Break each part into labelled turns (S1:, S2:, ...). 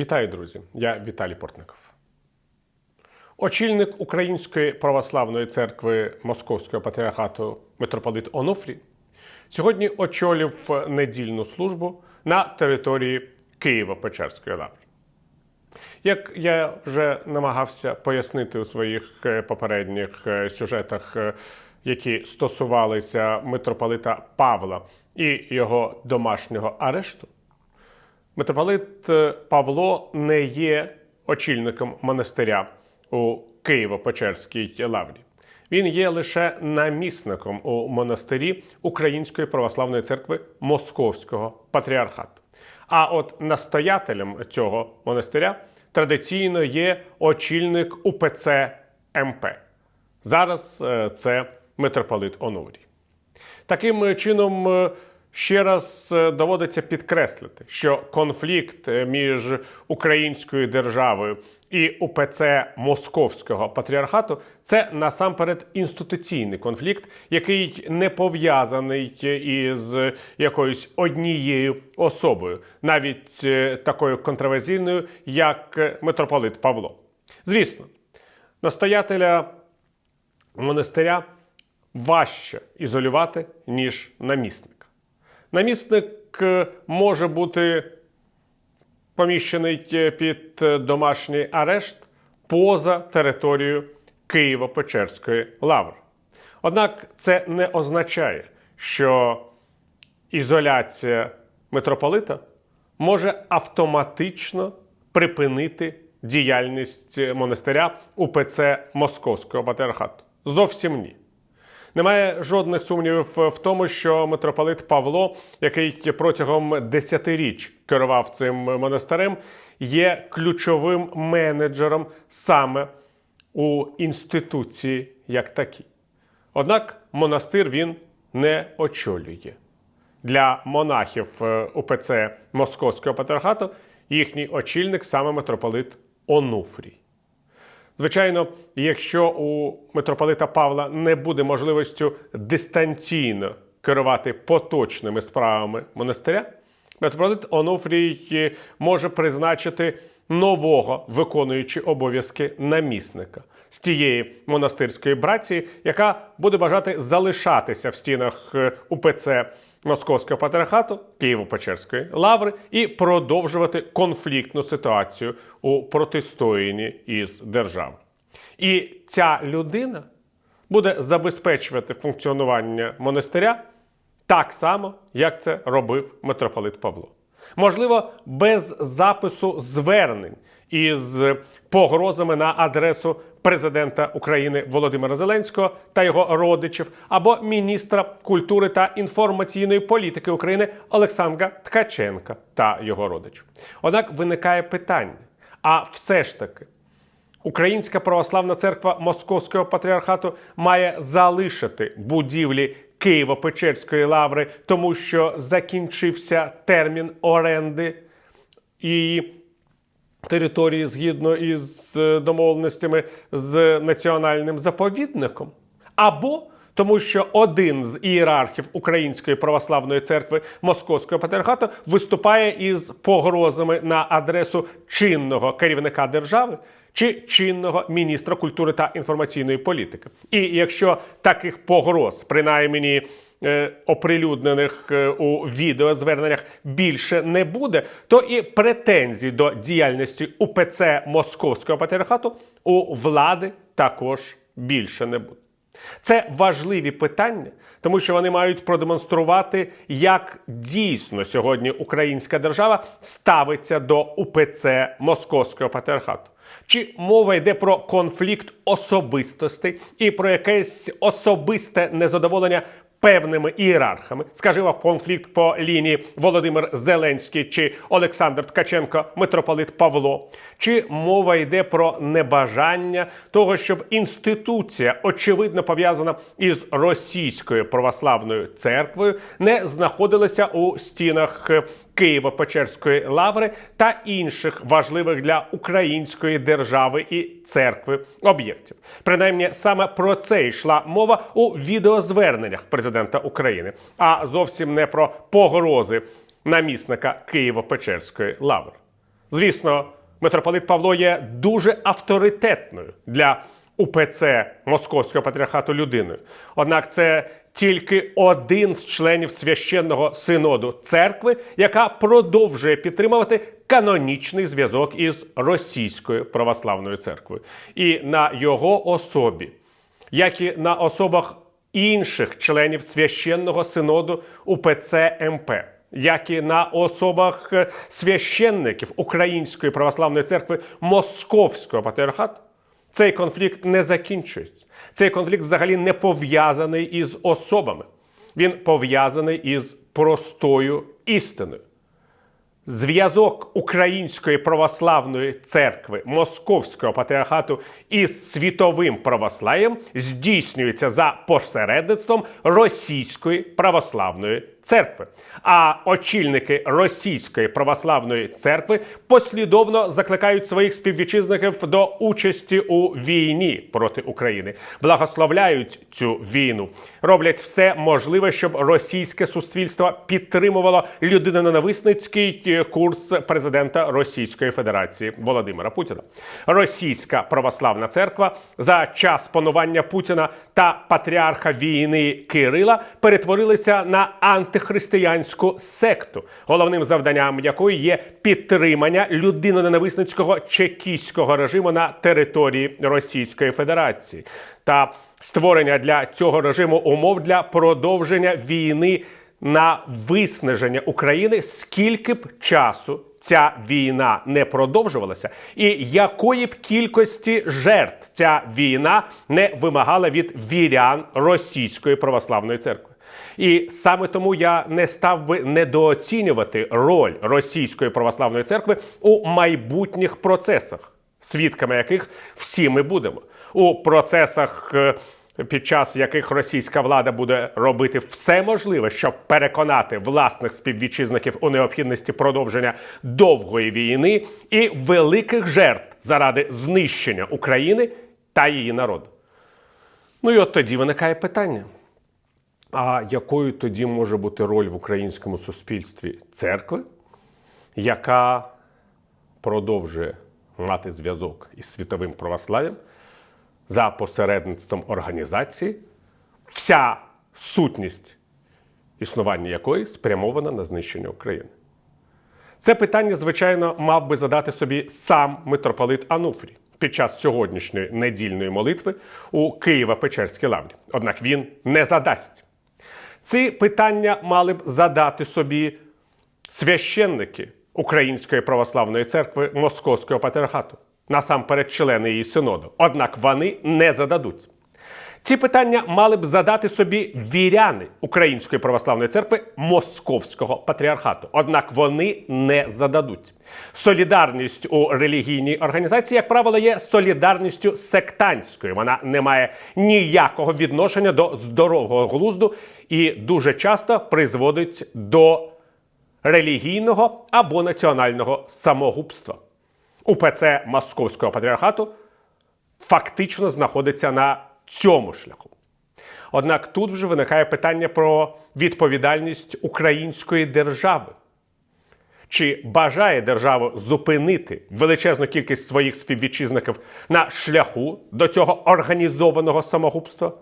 S1: Вітаю, друзі! Я Віталій Портников. Очільник Української православної церкви Московського патріархату митрополит Онуфрій сьогодні очолив недільну службу на території Києво-Печерської лаври. Як я вже намагався пояснити у своїх е, попередніх е, сюжетах, е, які стосувалися митрополита Павла і його домашнього арешту, Митрополит е, Павло не є очільником монастиря у Києво-Печерській лаврі. Він є лише намісником у монастирі Української православної церкви Московського патріархату. А от настоятелем цього монастиря традиційно є очільник УПЦ МП. Зараз е, це митрополит Онурій. Таким чином, е, ще раз е, доводиться підкреслити, що конфлікт е, між українською державою і УПЦ Московського патріархату це насамперед інституційний конфлікт, який не пов'язаний із якоюсь однією особою, навіть е, такою контроверсійною, як е, митрополит Павло. Звісно, настоятеля монастиря важче ізолювати, ніж намісника. Намісник е, може бути поміщений е, під е, домашній арешт поза територією Києво-Печерської лаври. Однак це не означає, що ізоляція митрополита може автоматично припинити діяльність монастиря УПЦ Московського патріархату. Зовсім ні. Немає жодних сумнівів в тому, що митрополит Павло, який протягом десятиріч керував цим монастирем, є ключовим менеджером саме у інституції як такій. Однак монастир він не очолює. Для монахів е, УПЦ Московського патріархату їхній очільник саме митрополит Онуфрій. Звичайно, якщо у митрополита Павла не буде можливістю дистанційно керувати поточними справами монастиря, митрополит Онуфрій може призначити нового виконуючи обов'язки намісника з тієї монастирської братії, яка буде бажати залишатися в стінах е, УПЦ Московського патріархату Києво-Печерської лаври і продовжувати конфліктну ситуацію у протистоянні із державою. І ця людина буде забезпечувати функціонування монастиря так само, як це робив митрополит Павло. Можливо, без запису звернень із погрозами на адресу президента України Володимира Зеленського та його родичів, або міністра культури та інформаційної політики України Олександра Ткаченка та його родичів. Однак виникає питання: а все ж таки. Українська православна церква Московського патріархату має залишити будівлі Києво-Печерської лаври, тому що закінчився термін оренди її території згідно із е, домовленостями з національним заповідником, або тому що один з ієрархів Української православної церкви Московського патріархату виступає із погрозами на адресу чинного керівника держави чи чинного міністра культури та інформаційної політики. І якщо таких погроз, принаймні оприлюднених е, у відеозверненнях більше не буде, то і претензій до діяльності УПЦ Московського патріархату у влади також більше не буде. Це важливі питання, тому що вони мають продемонструвати, як дійсно сьогодні українська держава ставиться до УПЦ Московського патріархату. Чи мова йде про конфлікт особистостей і про якесь особисте незадоволення певними ієрархами, скажімо, конфлікт по лінії Володимир Зеленський чи Олександр Ткаченко, митрополит Павло, чи мова йде про небажання того, щоб інституція, очевидно пов'язана із російською православною церквою, не знаходилася у стінах Києво-Печерської лаври та інших важливих для української держави і церкви об'єктів. Принаймні, саме про це йшла мова у відеозверненнях президента України, а зовсім не про погрози намісника Києво-Печерської лаври. Звісно, митрополит Павло є дуже авторитетною для УПЦ Московського патріархату людиною. Однак це тільки один з членів священного синоду церкви, яка продовжує підтримувати канонічний зв'язок із російською православною церквою. І на його особі, як і на особах інших членів священного синоду УПЦ МП, як і на особах е, священників Української православної церкви Московського патріархату, цей конфлікт не закінчується. Цей конфлікт взагалі не пов'язаний із особами. Він пов'язаний із простою істиною. Зв'язок Української православної церкви Московського патріархату із світовим православ'ям здійснюється за посередництвом Російської православної церкви. А очільники Російської православної церкви послідовно закликають своїх співвітчизників до участі у війні проти України, благословляють цю війну, роблять все можливе, щоб російське суспільство підтримувало людиноненависницький курс президента Російської Федерації Володимира Путіна. Російська православна церква за час панування Путіна та патріарха війни Кирила перетворилися на антихристиянську секту, головним завданням якої є підтримання людиноненависницького чекістського режиму на території Російської Федерації та створення для цього режиму умов для продовження війни на виснаження України, скільки б часу ця війна не продовжувалася, і якої б кількості жертв ця війна не вимагала від вірян Російської православної церкви. І саме тому я не став би недооцінювати роль Російської православної церкви у майбутніх процесах, свідками яких всі ми будемо у процесах. е, Під час яких російська влада буде робити все можливе, щоб переконати власних співвітчизників у необхідності продовження довгої війни і великих жертв заради знищення України та її народу. Ну і от тоді виникає питання: а якою тоді може бути роль в українському суспільстві церкви, яка продовжує мати зв'язок із світовим православ'ям за посередництвом організації, вся сутність існування якої спрямована на знищення України? Це питання, звичайно, мав би задати собі сам митрополит Ануфрій під час сьогоднішньої недільної молитви у Києво-Печерській лаврі. Однак він не задасть. Ці питання мали б задати собі священники Української православної церкви Московського патріархату, насамперед члени її синоду. Однак вони не зададуть. Ці питання мали б задати собі віряни Української православної церкви Московського патріархату. Однак вони не зададуть. Солідарність у релігійній організації, як правило, є солідарністю сектантською. Вона не має ніякого відношення до здорового глузду і дуже часто призводить до релігійного або національного самогубства. УПЦ Московського патріархату фактично знаходиться на цьому шляху. Однак тут вже виникає питання про відповідальність української держави. Чи бажає держава зупинити величезну кількість своїх співвітчизників на шляху до цього організованого самогубства?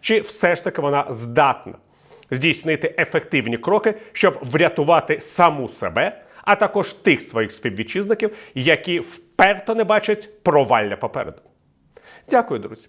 S1: Чи все ж таки вона здатна здійснити ефективні кроки, щоб врятувати саму себе, а також тих своїх співвітчизників, які вперто не бачать провалля попереду? Дякую, друзі.